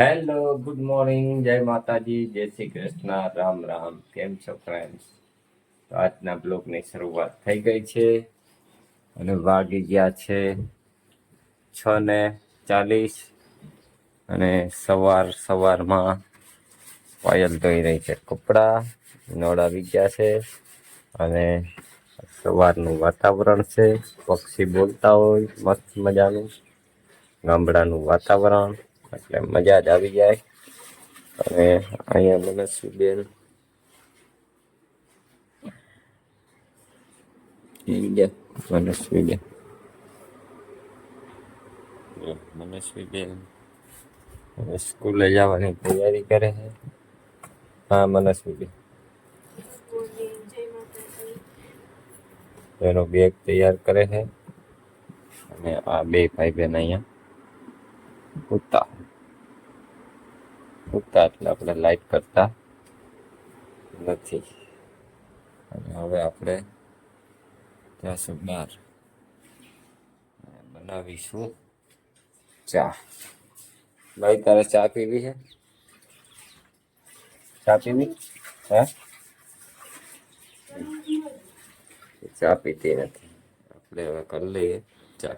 Hello good morning જય માતાજી, જય શ્રી કૃષ્ણ, રામ રામ, કેમ છો ફ્રેન્ડ્સ આજના બ્લોગની શરૂઆત થઈ ગઈ છે અને વાગી ગયા છે છ ને ચાલીસ અને સવાર સવારમાં પાયલ ધોઈ રહી છે કપડાં નળ આવી ગયા છે અને સવારનું વાતાવરણ છે, પક્ષી બોલતા હોય, મસ્ત મજાનું ગામડાનું વાતાવરણ. એટલે મજા જ આવી જાય. અને અહીંયા મનસ્વીબેન ઇન્ડિયા મનસ્વીબેન જો મનસ્વીબેન હવે સ્કૂલે જવાની તૈયારી કરે છે. હા મનસ્વીબેન એનો બેગ તૈયાર કરે છે. અને આ બે ભાઈ બહેન અહીંયા. ઉતા ઉતા એટલે આપણે લાઈટ કરતા નથી અને હવે આપણે જાશું બહાર અને બનાવીશું ચા ભાઈ તારે ચા પીવી છે ચા પીવી હે ચા પીતી નથી આપણે હવે કરી લઈએ ચા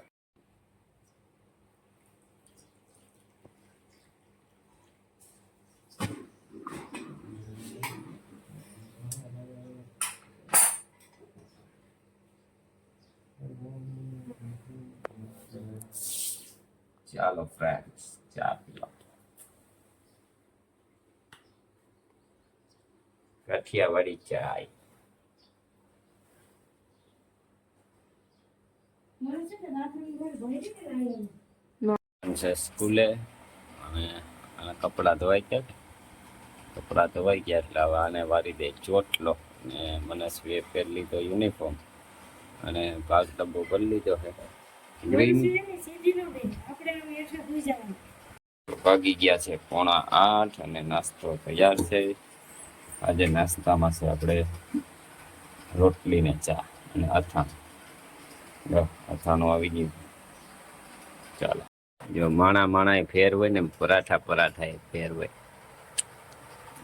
ચાલો ફ્રેન્ડ્સ ચા પીવા કાઠિયાવાડી ચાય. છે સ્કૂલે અને આના કપડાં ધોવાઈ ગયા કપડાં ધોવાઈ ગયા એટલે હવે આને વારી દે ચોટલો. ને મને સ્વે પહેરી લીધો યુનિફોર્મ અને ભાગ ડબ્બો ભરી લીધો છે. વાગી ગયા છે પોણા આઠ અને નાસ્તો તૈયાર છે. આજે નાસ્તામાં છે આપણે રોટલી ને ચા અને અથાણ. અથાણું આવી ગયું. ચાલો. જો માણા માણા એ ફેર હોય ને પરાઠા પરાઠા એ ફેર હોય.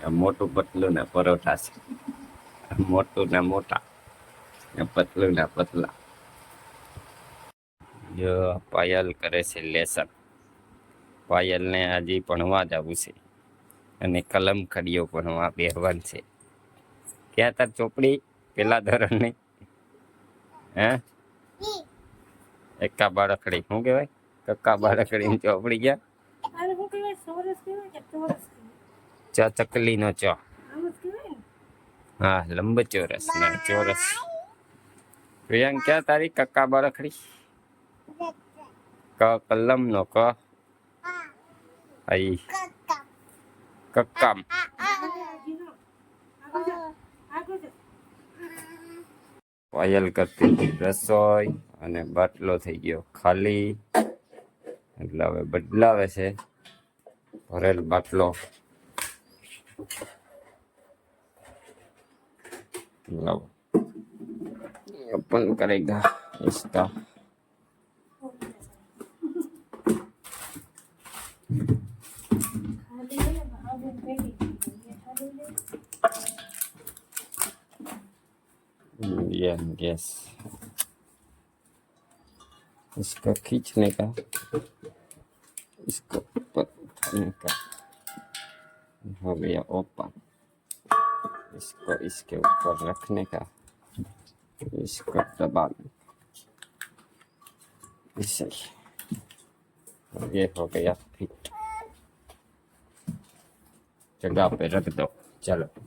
મોટું પતલું ને પરોઠા છે. મોટું ને મોટા. ને પતલું ને પતલા. જો પાયલ કરે છે લેસન પાયલને આજે ભણવા જવું છે અને કલમ ખડીઓ ભણવા બેહવાન છે. ક્યાં તાર ચોપડી? પેલા ધોરણની? હે? એકા બાળકડી શું કહેવાય? કક્કા બાળકડી ચોપડી ગયા ચ ચકલીનો ચ. હા લંબચોરસ ને ચોરસ. પ્રિયાંક ક્યાં તારી કક્કા બાળકડી? ક કલમનો ક આઈ કક્કમ વાયલ કરતી રસોઈ અને બાટલો થઈ ગયો ખાલી એટલે હવે બદલાવે છે ભરેલ બાટલો પણ કરેગા ઇસ્તા इसका ये गैस इसका खींचने का इसको ऊपर उठाने का हो गया ओपन इसको इसके ऊपर रखने का इसको दबाना ऐसे ही और ये हो गया फिट जगह पे रख दो चलो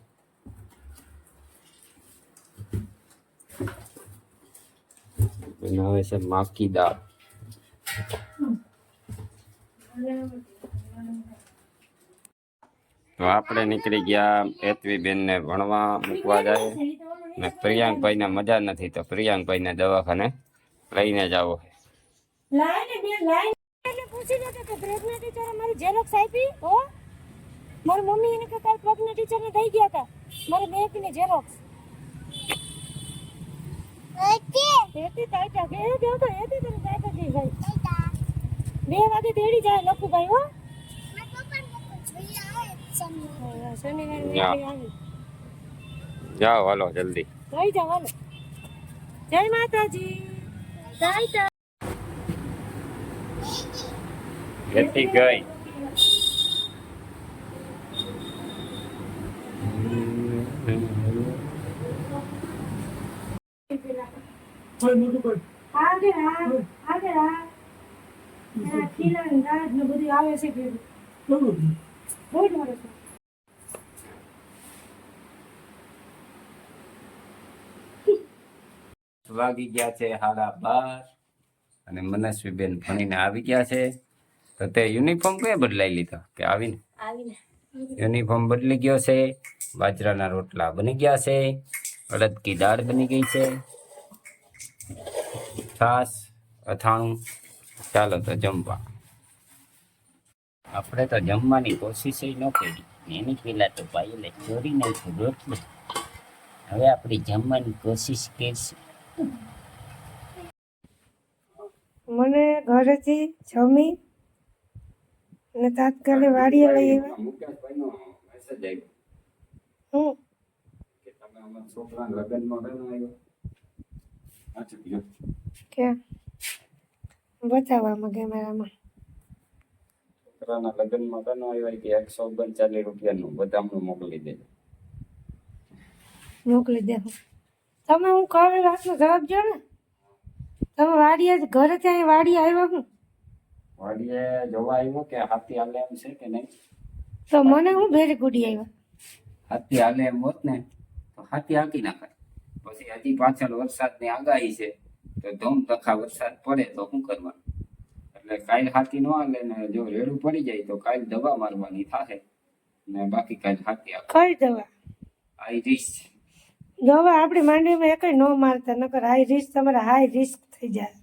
બનાવે છે માકી દાળ. તો આપણે નીકળી ગયા હેતવીબેન ને ભણવા મૂકવા જાય. ને પ્રિયાંકભાઈ ને મજા નથી તો પ્રિયાંકભાઈ ને દવાખાને લઈને જાવો લાઈને બે લાઈન. એટલે પૂછી લેતો કે પ્રેગ્નન્ટ ટીચરે મારી ઝેરોક્સ આપી? હો? મારી મમ્મી એને કે કાલ પ્રજ્ઞા ટીચર ને દઈ ગયા હતા મારી ની ઝેરોક્સ એતી તાઈટા કે એ દેવ તો એતી તને તાઈટા દી ભાઈ. બે વાગે તેડી જાય લખુભાઈ હો. હા, જાઓ હાલો જલ્દી. થઈ જાઓ હાલો. જય માતાજી. જય તા લેતી ગઈ આગળ આ આગળ આ આ ખીલા ને દાળ ને બધું આવે છે ભેગું બહુ જ મળે છે. વાગી ગયા છે હાડા બાર. અને મનસ્વીબેન ભણીને આવી ગયા છે. તો તે યુનિફોર્મ કયા બદલાઈ લીધો? કે આવીને? આવીને. યુનિફોર્મ બદલી ગયો છે. બાજરાના રોટલા બની ગયા છે. અડદકી દાળ બની ગઈ છે. છાસ અથાણું ચાલો તો જમવા. આપણે તો જમવાની કોશિશ ન કરી. એની પેલા તો પાયલે ચોરી નાખ્યું રોટલી. હવે આપણી જમવાની કોશિશ કરશે. મને ઘરેથી જમી અને તાત્કાલિક વાડીએ લઈ આવ્યા. હું? છોકરા લગ્નમાં કે બતાવવામાં કેમેરામાં છોકરાના લગ્નમાં કનો આવ્યા કે એકસો ઓગણચાલીસ રૂપિયાનું બદામનું મોકલી દે. મોકલી દે તમે હું કહે રાતનો જવાબ દો ને. તમે વાડીએ જ ઘરે ત્યાં વાડી આવ્યા હું. વાડીએ જોવા આવ્યો કે હાથી હાલે એમ છે કે નહીં? તો મને હું ભેરી ગુડી આવ્યા? હાથી હાલે એમ હોત ને તો હાથી હાકી નાખાય. પછી હજી પાછળ વરસાદની આગાહી છે તો ધોમ તખા વરસાદ પડે તો શું કરવાનું? એટલે કાલ હાથી ન હાલે ને જો રેડું પડી જાય તો કાલ દવા મારવાની થાશે ને બાકી કાલ હાથી આવે. કઈ દવા? આઈ રિસ્ક દવા આપણી માંડવીમાં એકય ન મારતા નકર હાઈ રિસ્ક તમારે હાઈ રિસ્ક થઈ જાય.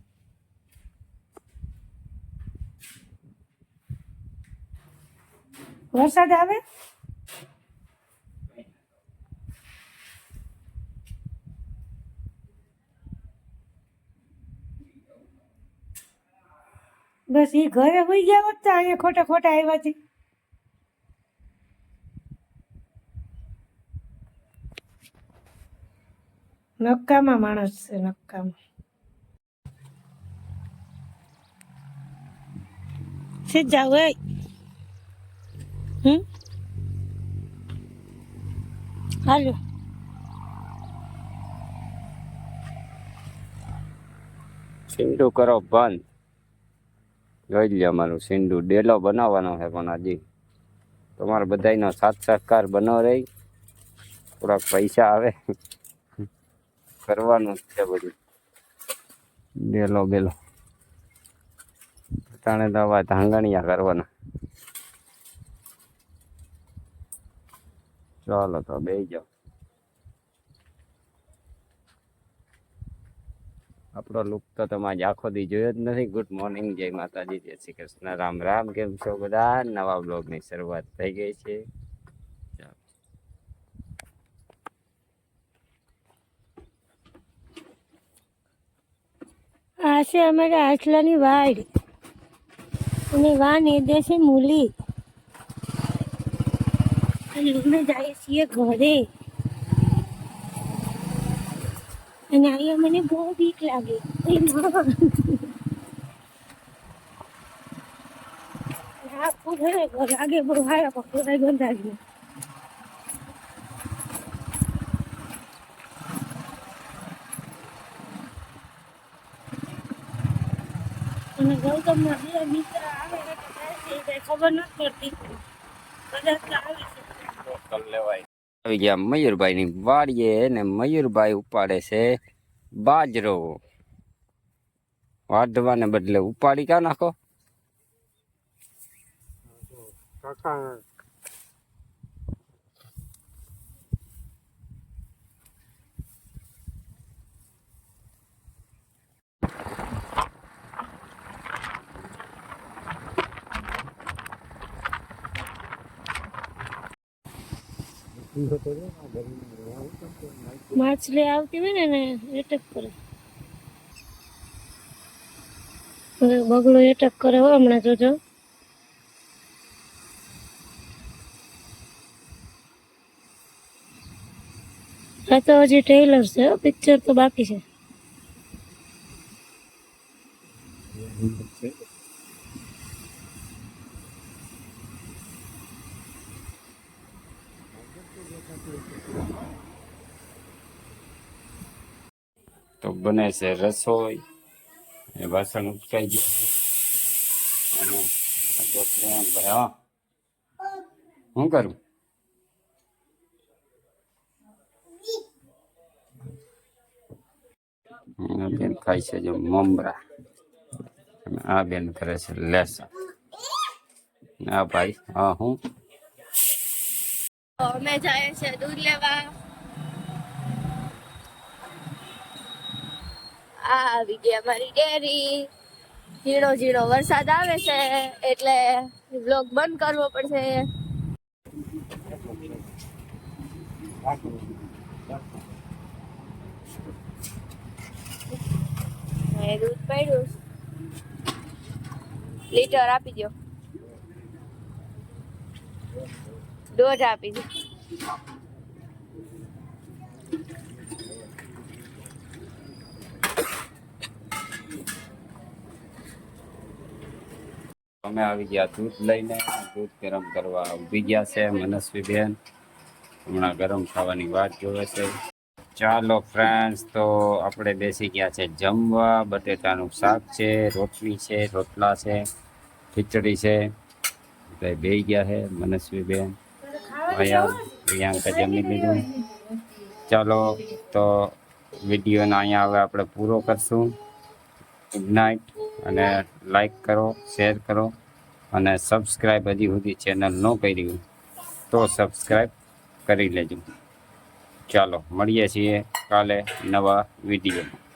વરસાદ આવે? બસ એ ઘરે હોઈ ગયા હોત તો અહીંયા ખોટા ખોટા આવ્યા છે. નક્કામાં માણસ છે નક્કામાં સીધ જાવ હમ? હાલો. સિંડું કરો, બંધ. જોઈ લે અમારું સિંધુ ડેલો બનાવવાનો છે પણ હજી. તમારે બધાયનો સાથ સહકાર બનો રહી થોડાક પૈસા આવે. કરવાનું છે બધું. ડેલો બેલો. તાણે તો આવા ધાંગણિયા કરવાના. ચાલો તો બે જાઓ. આપણો લુક તો તમે આખો દી જોયો જ નથી. ગુડ મોર્નિંગ જય માતાજી, જય શ્રી કૃષ્ણ. રામ રામ. કેમ છો બધા? નવા બ્લોગની શરૂઆત થઈ ગઈ છે. આ છે અમારા આટલાની વાડ. અને વાન એ છે મૂલી. અને અમે જઈએ છીએ ઘરે. અને અહીંયા મને બહુ બીક લાગે લાગે બહુ હારા પકડાય ગંધાજી અને બે આવે ને એ કાંઈ ખબર નથી પડતી કદાચ આવે છે આવી ગયા મયુરભાઈ ની વાડીએ ને મયુરભાઈ ઉપાડે છે બાજરો. વાઢવાને બદલે ઉપાડી ક્યાં નાખો? માછલી આવતી હોય ને એને એટેક કરે. બગલો એટેક કરે હો હમણાં જોજો આ તો હજી ટ્રેલર છે પિક્ચર તો બાકી છે. તો બને છે રસોઈ. એ વાસણ ઉટકાઈ ગયા. અને આ તો પ્રેમ ભાઈ હા. શું કરું? આ બેન ખાય છે જો મમરા. અને આ બેન કરે છે લેસન આ ભાઈ, હા, હું? અમે જાય છે દૂધ લેવા આ આવી ગયા મારી ડેરી. ઝીણો ઝીણો વરસાદ આવે છે, એટલે બ્લોગ બંધ કરવો પડશે. દૂધ પડ્યું. લીટર આપી દો દોઢ આપી દે અમે આવી ગયા દૂધ લઈને, દૂધ ગરમ કરવા ઊભી ગયા છે મનસ્વીબેન હમણાં ગરમ થવાની વાત જોવે છે. ચાલો ફ્રેન્ડ્સ તો આપણે બેસી ગયા છે જમવા. બટેટાનું શાક છે, રોટલી છે, રોટલા છે, ખીચડી છે. એટલે બે ગયા છે મનસ્વીબેન અહીંયા પ્રિયાંકા જમી લીધું ચાલો, તો વિડીયોને અહીંયા હવે આપણે પૂરો કરશું. ગુડ નાઇટ અને લાઈક કરો શેર કરો અને સબસ્ક્રાઈબ હજી સુધી ચેનલ ન કરી તો સબસ્ક્રાઈબ કરી લેજો. ચાલો, મળીએ છીએ કાલે નવા વિડીયોમાં.